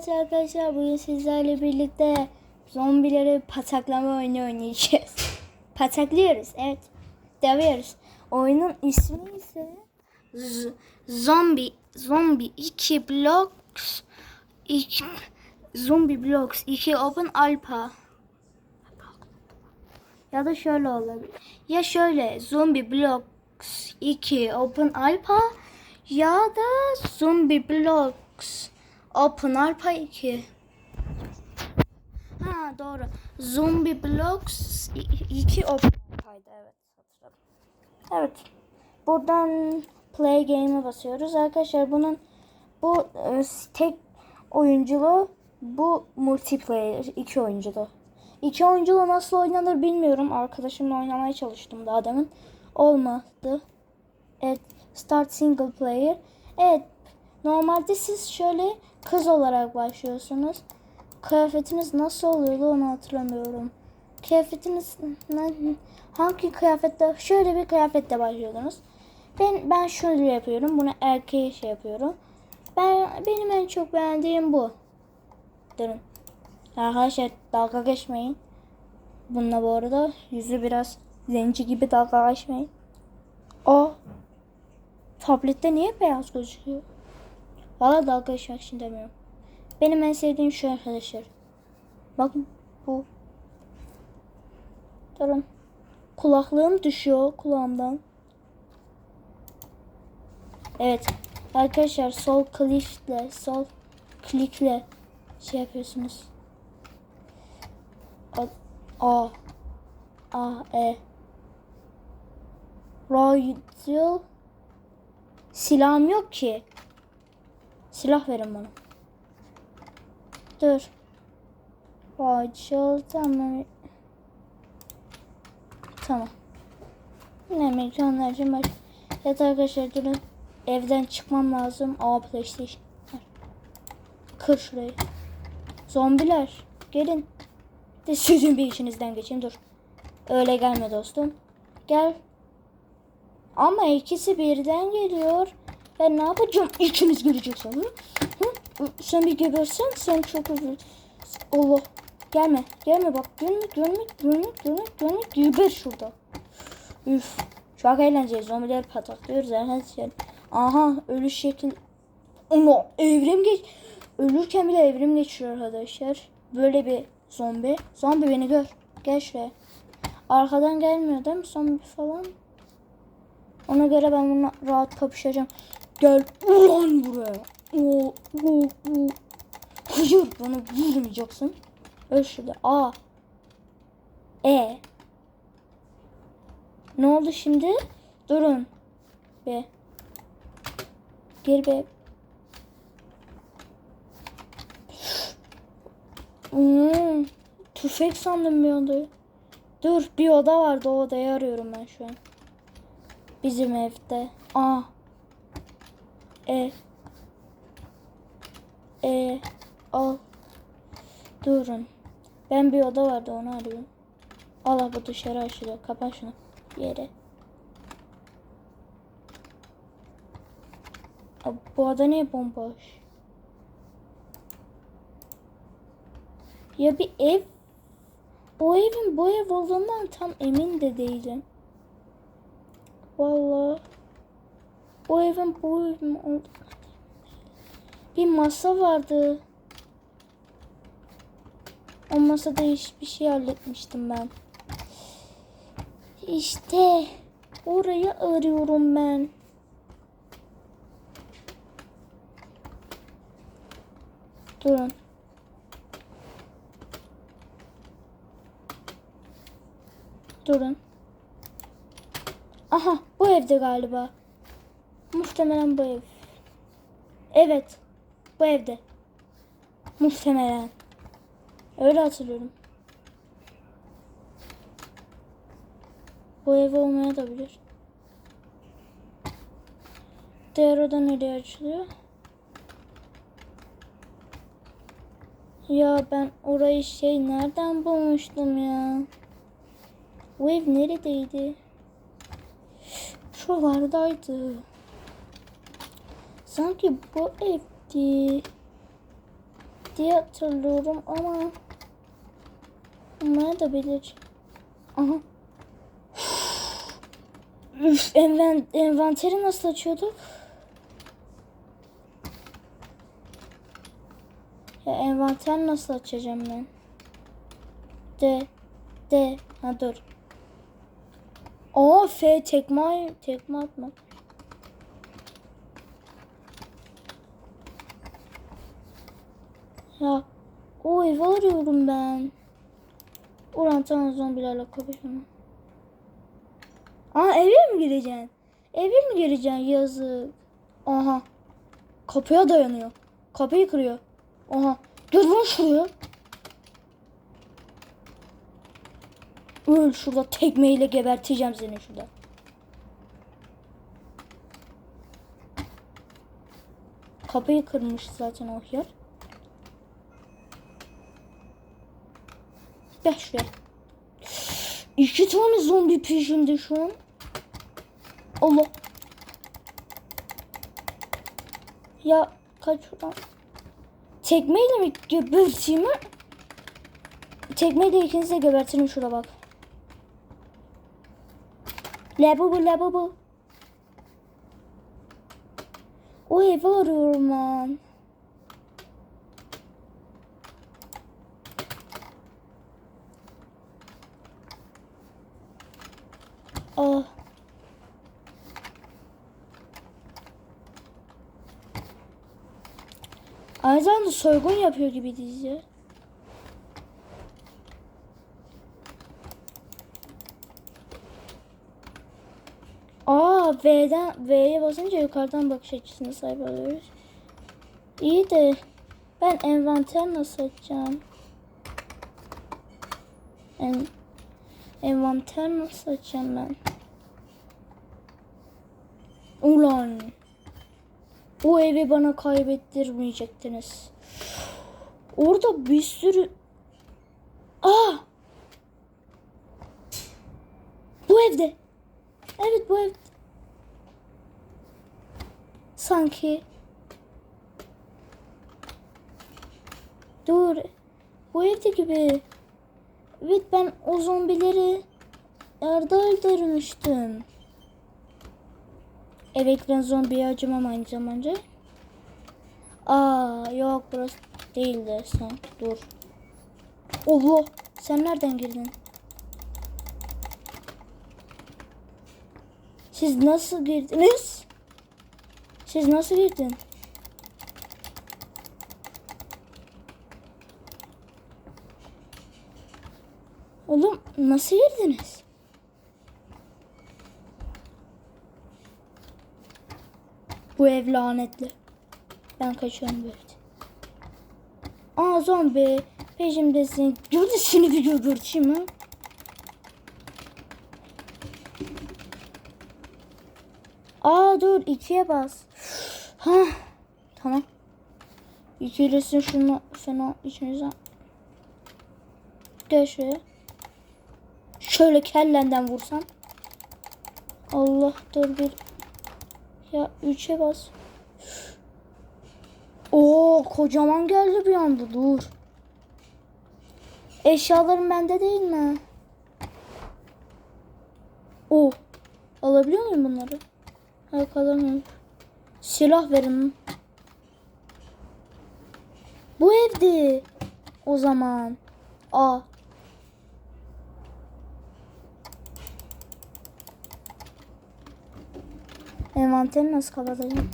Evet arkadaşlar bugün sizlerle birlikte zombileri pataklama oyunu oynayacağız. Pataklıyoruz evet. Dövüyoruz. Oyunun ismi ise Z- Zombie Zombie 2 Blocks 2 Zombie Blocks 2 Open Alpha ya da şöyle olabilir. Ya şöyle Zombie Blocks 2 Open Alpha ya da Zombie Blocks Open Alpha 2. Ha doğru. Zombie Blocks 2 Open Alpha'ydı evet. Evet. Buradan Play Game'e basıyoruz. Arkadaşlar bunun bu e, tek oyunculu bu multiplayer iki oyunculu. İki oyunculu nasıl oynanır bilmiyorum. Arkadaşımla oynamaya çalıştım daha demin. Olmadı. Evet. Start single player. Evet. Normalde siz şöyle kız olarak başlıyorsunuz. Kıyafetiniz nasıl oluyordu onu hatırlamıyorum. Kıyafetiniz hangi kıyafette şöyle bir kıyafette başlıyordunuz. Ben ben şöyle yapıyorum. Bunu erkeğe şey yapıyorum. Ben benim en çok beğendiğim bu. Durun. Arkadaşlar dalga geçmeyin. Bununla bu arada yüzü biraz zenci gibi dalga geçmeyin. O tablette niye beyaz gözüküyor? Valla dalga geçmek için demiyorum. Benim en sevdiğim şu arkadaşlar. Bakın bu. Durun. Kulaklığım düşüyor kulağımdan. Evet. Arkadaşlar sol klikle, sol klikle şey yapıyorsunuz. A, A, A, E. Royal. Silahım yok ki. Silah verin bana. Dur. Royal tamam. Tamam. Ne mekanlar var. Evet arkadaşlar durun. Evden çıkmam lazım. Aa PlayStation. Kır şurayı. Zombiler. Gelin. De sizin bir işinizden geçin dur. Öyle gelme dostum. Gel. Ama ikisi birden geliyor. Ben ne yapacağım? İkiniz geleceksiniz. Hı? Hı? Sen bir gebersen sen çok özür Allah. Gelme. Gelme bak. Gelme. Gelme. Gelme. Gelme. Gelme. Geber şurada. Üf. Çok eğlenceli. Zombileri pataklıyoruz arkadaşlar. Aha. Ölü şekil. Ama evrim geç. Ölürken bile evrim geçiyor arkadaşlar. Böyle bir zombi. Zombi beni gör. Gel şuraya. Arkadan gelmiyor değil mi zombi falan? Ona göre ben bununla rahat kapışacağım. Gel ulan buraya. Oo, oo, oo. Hayır bana vurmayacaksın. Öl şurada. A. E. Ne oldu şimdi? Durun. B. Geri B. Hmm, tüfek sandım bir anda. Dur bir oda vardı o odayı arıyorum ben şu an. Bizim evde. A. E. E. Al. Durun. Ben bir oda vardı onu arıyorum. Allah bu dışarı açılıyor. Kapat şunu. Yere. Bu oda niye bomboş? Ya bir ev. O evin bu ev olduğundan tam emin de değilim. Vallahi. O evin bu Bir masa vardı. O masada hiçbir şey halletmiştim ben. İşte orayı arıyorum ben. Durun. Durun. Aha bu evde galiba. Muhtemelen bu ev. Evet. Bu evde. Muhtemelen. Öyle hatırlıyorum. Bu ev olmaya da bilir. Diğer oda nereye açılıyor? Ya ben orayı şey nereden bulmuştum ya? Bu ev neredeydi? Şuralardaydı. Sanki bu evdi. diye hatırlıyorum ama olmaya da bilir. Aha. Üf, enven envanteri nasıl açıyorduk? Ya envanter nasıl açacağım ben? D D ha dur. Aa F tekme tekme atma. Ya o evi arıyorum ben. Ulan tamam zombilerle kapışmam. Aa eve mi gireceksin? Eve mi gireceksin yazık. Aha. Kapıya dayanıyor. Kapıyı kırıyor. Aha. Gel lan şuraya. Öl şurada tekmeyle geberteceğim seni şurada. Kapıyı kırmış zaten o yer. Gel. İki tane zombi peşimde şu an. Allah. Ya kaç şuradan. Tekmeyle mi geberteyim ha? Tekmeyle ikinizi de gebertirim şurada bak. Labubu labubu. O evi arıyorum ben. Ah. Zamanda soygun yapıyor gibiyiz ya. Aa V'den V'ye basınca yukarıdan bakış açısına sahip oluyoruz. İyi de ben envanter nasıl açacağım? En, envanter nasıl açacağım ben? Ulan. O evi bana kaybettirmeyecektiniz. Orada bir sürü... Aa! Bu evde. Evet bu ev. Sanki. Dur. Bu evde gibi. Evet ben o zombileri yerde öldürmüştüm. Evet ben zombiye acımam aynı zamanda. Aa yok burası değildi sen dur. Allah sen nereden girdin? Siz nasıl girdiniz? Siz nasıl girdin? Oğlum nasıl girdiniz? Bu ev lanetli. Ben kaçıyorum evde. Aa zombi peşimdesin. Gördün seni bir göbürteyim ha. Aa dur ikiye bas. Ha tamam. İkilisin şunu fena içinize. Gel şuraya. Şöyle kellenden vursam. Allah dur bir. Ya üçe bas. Oo kocaman geldi bir anda dur. Eşyalarım bende değil mi? Oo. Alabiliyor muyum bunları? Hayır alamıyorum. Silah verin. Bu evde. O zaman. A. Envanteri nasıl kapatacağım?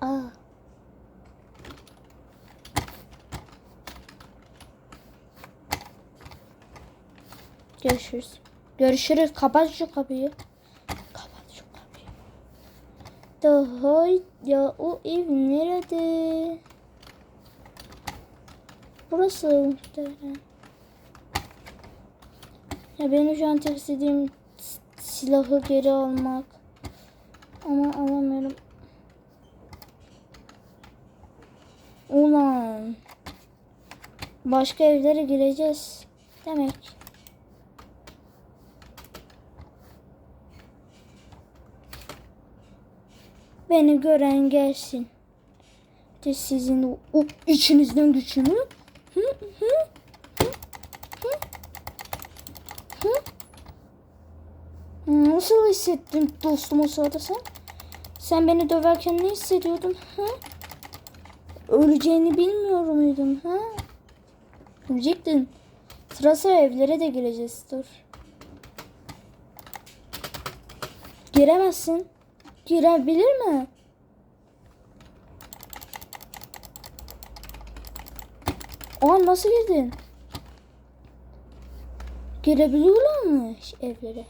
A. Görüşürüz. Görüşürüz. Kapat şu kapıyı. Kapat şu kapıyı. Daha ya o ev nerede? Burası muhtemelen. Ya benim şu an tek istediğim silahı geri almak. Ama alamıyorum. Ulan. Başka evlere gireceğiz. Demek. Beni gören gelsin. De sizin o, içinizden güçlü mü? Hı, hı. Nasıl hissettin dostum o sırada sen? Sen beni döverken ne hissediyordun? Ha? Öleceğini bilmiyor muydun? Ha? Ölecektin. Sıra evlere de gireceğiz. Dur. Giremezsin. Girebilir mi? Aa nasıl girdin? Girebiliyorlar mı evlere?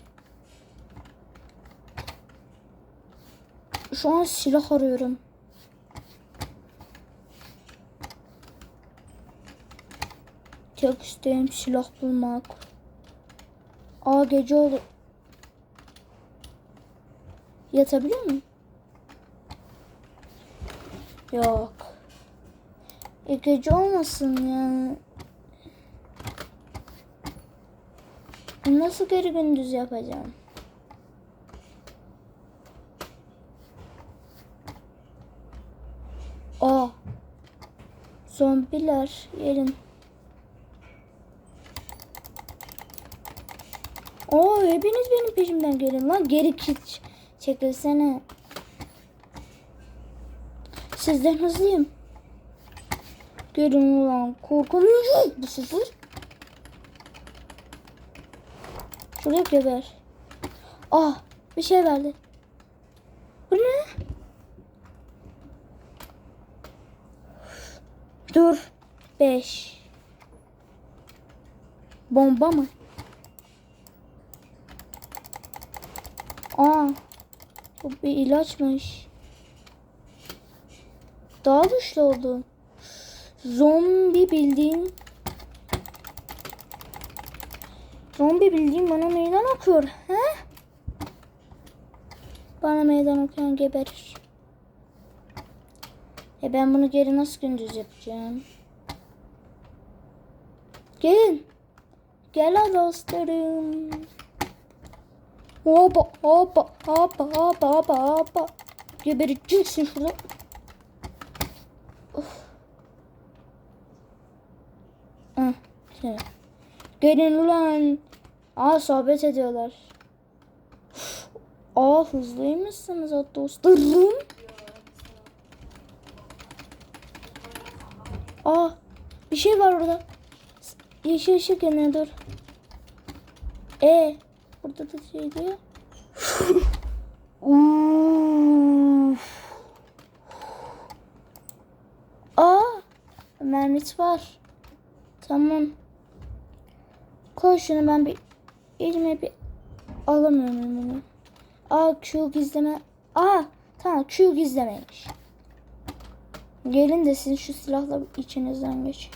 Şu an silah arıyorum. Tek isteğim silah bulmak. Aa gece oldu. Yatabiliyor muyum? Yok. E gece olmasın yani. Nasıl geri gündüz yapacağım? Aa. Zombiler yerim. Oo hepiniz benim peşimden gelin lan. Geri git. Çekilsene. Sizden hızlıyım. Görün ulan korkunç bu sefer. Şuraya geber. Ah bir şey verdi. Bu ne? Dur. Beş. Bomba mı? Aa. Bu bir ilaçmış. Daha güçlü oldu. Zombi bildiğin. Zombi bildiğin bana meydan okuyor. He? Bana meydan okuyan geberir. E ben bunu geri nasıl gündüz yapacağım? Gelin. Gel dostlarım. Hoppa hoppa hoppa hoppa hoppa hoppa. Gebereceksin şurada. Of. Ah, şey. Gelin ulan. Aa sohbet ediyorlar. Aa hızlıymışsınız o dostlarım. Aa bir şey var orada. Yeşil ışık yanıyor dur. E burada da şey diyor. Uf. Aa mermisi var. Tamam. Koy şunu ben bir elime bir alamıyorum bunu. Aa Q gizleme. Aa tamam Q gizlemeymiş. Gelin de sizin şu silahla içinizden geç.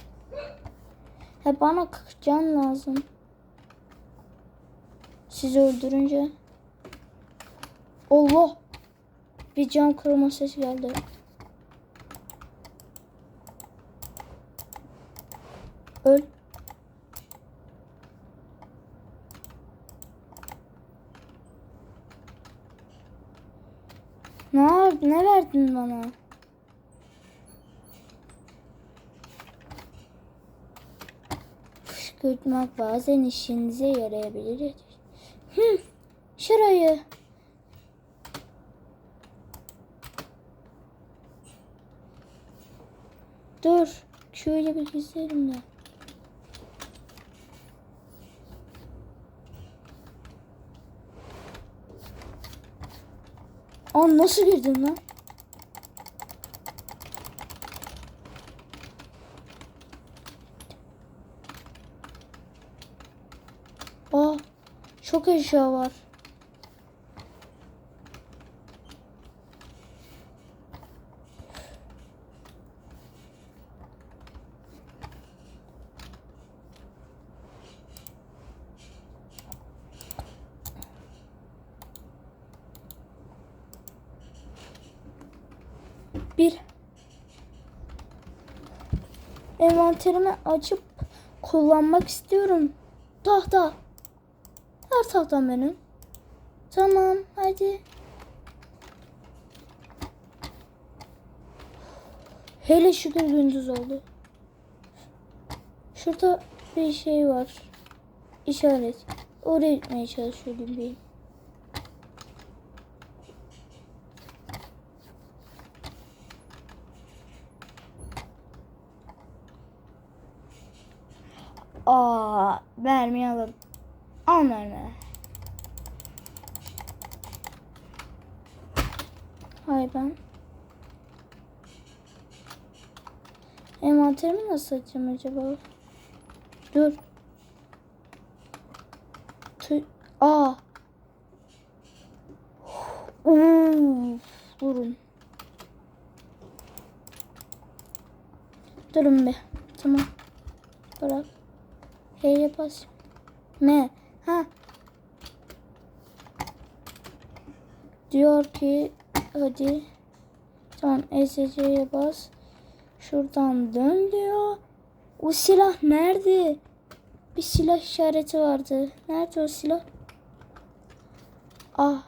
Ha bana can lazım. Sizi öldürünce. Allah. Bir cam kırılma sesi geldi. Öl. Ne oldu? Ne verdin bana? Fışkırtmak bazen işinize yarayabilir. Hı, şurayı. Dur. Şöyle bir gizlerim de. Aa nasıl girdin lan? Aa çok eşya var. Bir. Envanterimi açıp kullanmak istiyorum. Tahta. Tahtam benim. Tamam hadi. Hele şükür gündüz oldu. Şurada bir şey var. İşaret. Oraya gitmeye çalışıyordum bir. Aa, mermi alalım. Hayır ben. Envanterimi nasıl açacağım acaba? Dur. Tü Aa. Uf, durun. Durun bir. Tamam. Bırak. H'ye bas. M. 2 hadi. Tamam ESC'ye bas. Şuradan dön diyor. O silah nerede? Bir silah işareti vardı. Nerede o silah? Ah.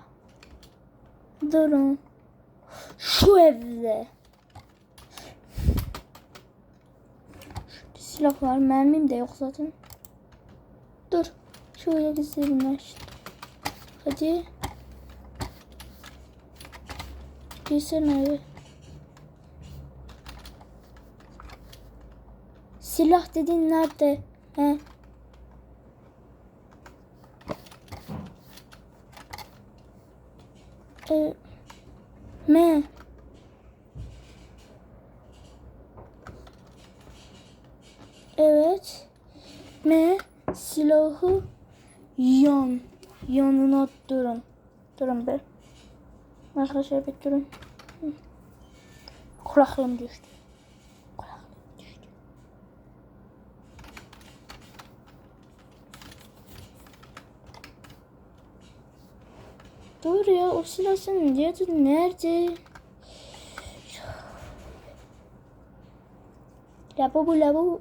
Durun. Şu evde. Şurada silah var. Mermim de yok zaten. Dur. Şöyle gizleyelim. Hadi. Girsene eve. Silah dediğin nerede? He? E. Evet. M silahı yan. Yanına durun. Durun be. Arkadaşlar. Hı. Kulaklığım düştü. Kulaklığım. Dur ya o silah senin nerede? Nerede? Labubu labubu.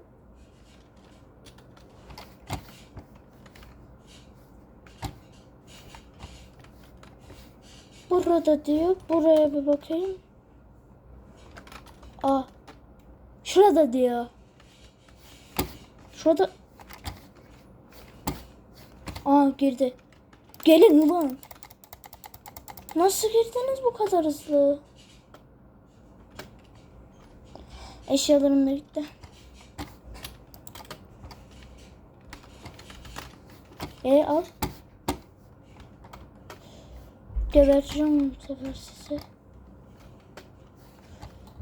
Burada diyor. Buraya bir bakayım. Aa. Şurada diyor. Şurada. Aa girdi. Gelin ulan. Nasıl girdiniz bu kadar hızlı? Eşyalarım da gitti. E al. Geberteceğim bu sefer sizi.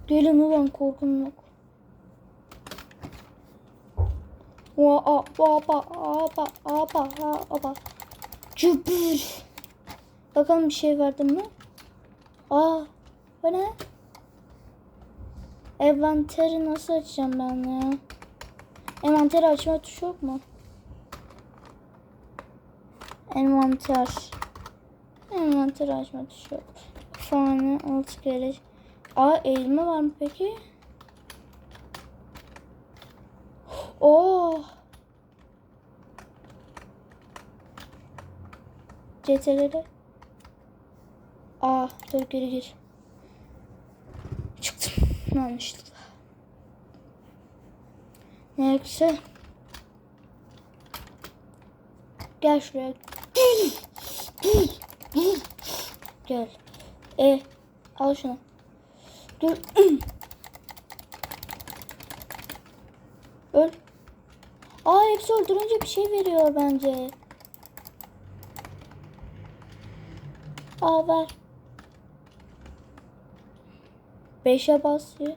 Gelin ulan korkum yok. Wa a wa ba a ba a ba a ba. Cübür. Bakalım bir şey verdim mi? Aa, bu ne? Envanteri nasıl açacağım ben ya? Envanteri açma tuşu yok mu? Envanter. Envanteri açma tuşu yok. Fani alt kere. Aa eğilme var mı peki? Oo. CTRL'e. Aa dur geri gir. Çıktım. Yanlışlıkla. Neyse. Gel şuraya. Gel. E al şunu. Dur. Öl. Aa hepsi öldürünce bir şey veriyor bence. Aa ver. Beşe basıyor.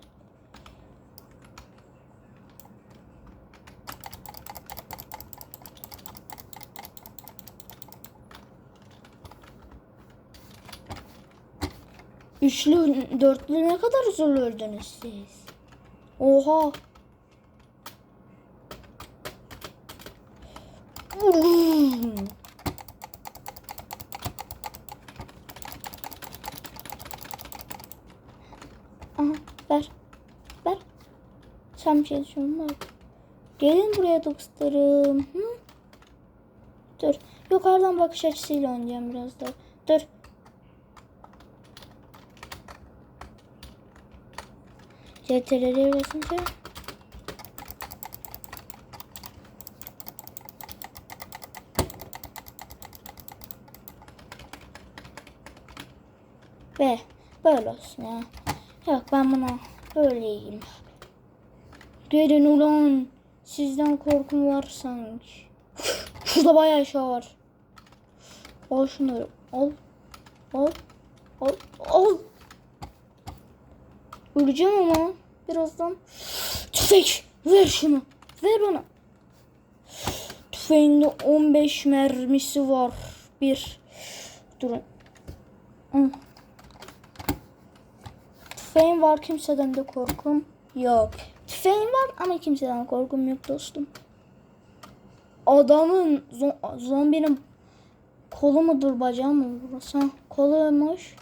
Üçlü, dörtlü ne kadar zorlu öldünüz siz? Oha. Aha ver. Ver. Sen bir şey düşünme. Gelin buraya dostlarım. Hı? Dur. Yukarıdan bakış açısıyla oynayacağım biraz da. Dur. CTRL'ye basınca Ve böyle olsun ya. Yok ben buna böyle iyiyim. Gelin ulan. Sizden korkum var sanki. Şurada bayağı eşya var. Al şunları. Al. Al. Al. Al. Öleceğim ama. Birazdan. Tüfek. Ver şunu. Ver bana. Tüfeğinde 15 mermisi var. Bir. Durun. Tüfeğim var kimseden de korkum yok. Tüfeğim var ama kimseden korkum yok dostum. Adamın zo- zombinin kolu mudur bacağı mı burası? Koluymuş.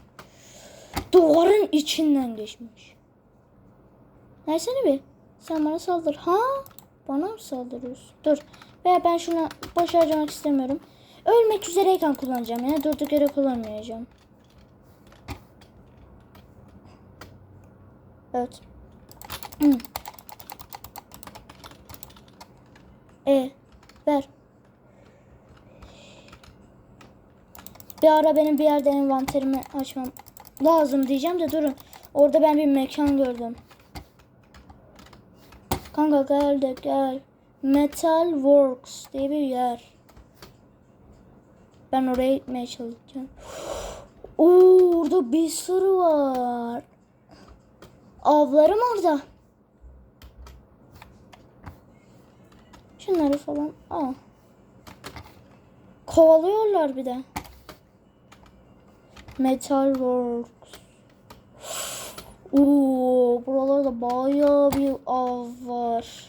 Duvarın içinden geçmiş. Versene bir. Sen bana saldır. Ha? Bana mı saldırıyorsun? Dur. Veya ben şunu boş harcamak istemiyorum. Ölmek üzereyken kullanacağım ya. Durduk yere kullanmayacağım. Evet. E ver. Bir ara benim bir yerde envanterimi açmam lazım diyeceğim de durun. Orada ben bir mekan gördüm. Kanka gel de gel. Metal Works diye bir yer. Ben oraya gitmeye çalışacağım. Oo, orada bir sürü var. Avlarım orada. Şunları falan al. Kovalıyorlar bir de. Metal Works. Oo, buralarda bayağı bir av var.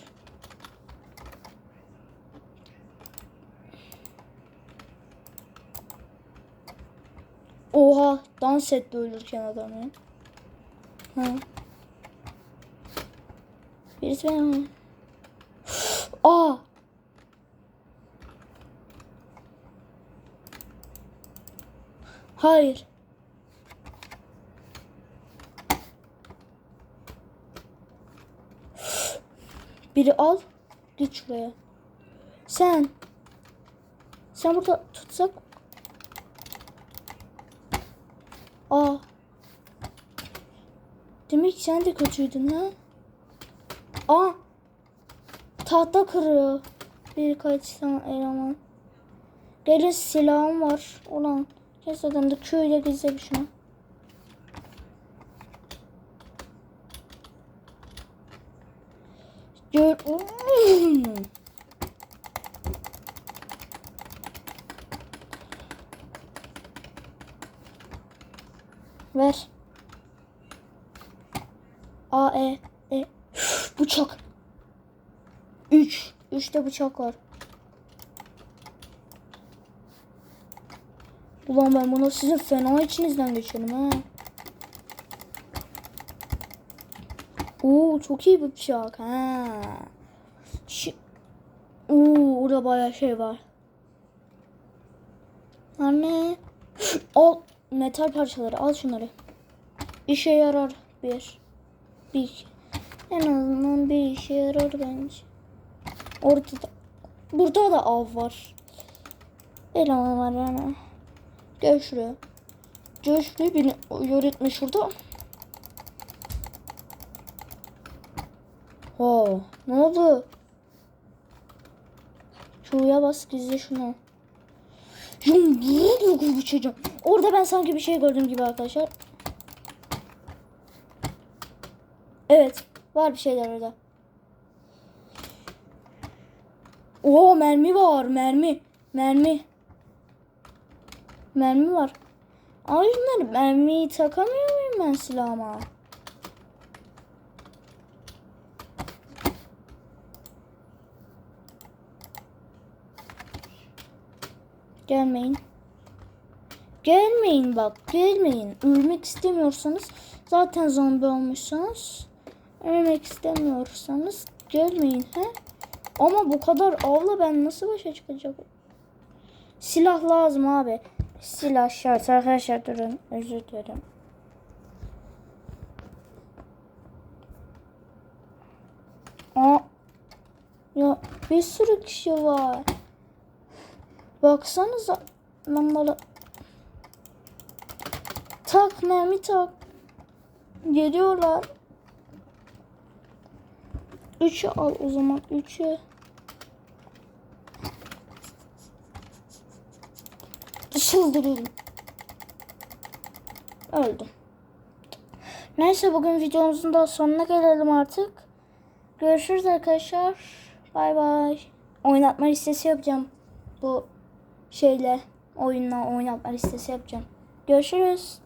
Oha, dans etti ölürken adam ya. Ha. Birisi benim. Aa. Hayır. Biri al. Git şuraya. Sen. Sen burada tutsak. Aa. Demek sen de kötüydün ha? Aa. Tahta kırıyor. Birkaç tane eleman. Gelin silahım var. Ulan. Kes adam da köyle gizle bir şunu. Gör. Ver. A E E bıçak. 3. 3'te bıçak var. Ulan ben bunu sizin fena içinizden geçerim ha. Oo çok iyi bir bıçak ha. Şi Oo orada bayağı şey var. Anne. Al metal parçaları al şunları. İşe yarar bir. Bir. En azından bir işe yarar bence. Orada da, burada da av var. Eleman var yani. Gel şuraya. Şuraya beni öğretme şurada. Oo, ne oldu? Şuraya bas gizle şunu. Uçacağım. Orada ben sanki bir şey gördüm gibi arkadaşlar. Evet. Var bir şeyler orada. Oo mermi var. Mermi. Mermi. Mermi var. Ay bunlar mermiyi takamıyor muyum ben silahıma? Gelmeyin. Gelmeyin bak gelmeyin. Ölmek istemiyorsanız zaten zombi olmuşsanız ölmek istemiyorsanız gelmeyin he. Ama bu kadar avla ben nasıl başa çıkacağım? Silah lazım abi. Silah şart arkadaşlar durun. Özür dilerim. Aa. Ya bir sürü kişi var. Baksanıza lambalı. Tak mermi tak. Geliyorlar. 3'ü al o zaman 3'ü. Çıldırıyorum. Öldüm. Neyse bugün videomuzun da sonuna gelelim artık. Görüşürüz arkadaşlar. Bay bay. Oynatma listesi yapacağım. Bu şeyle oyunla oynatma listesi yapacağım. Görüşürüz.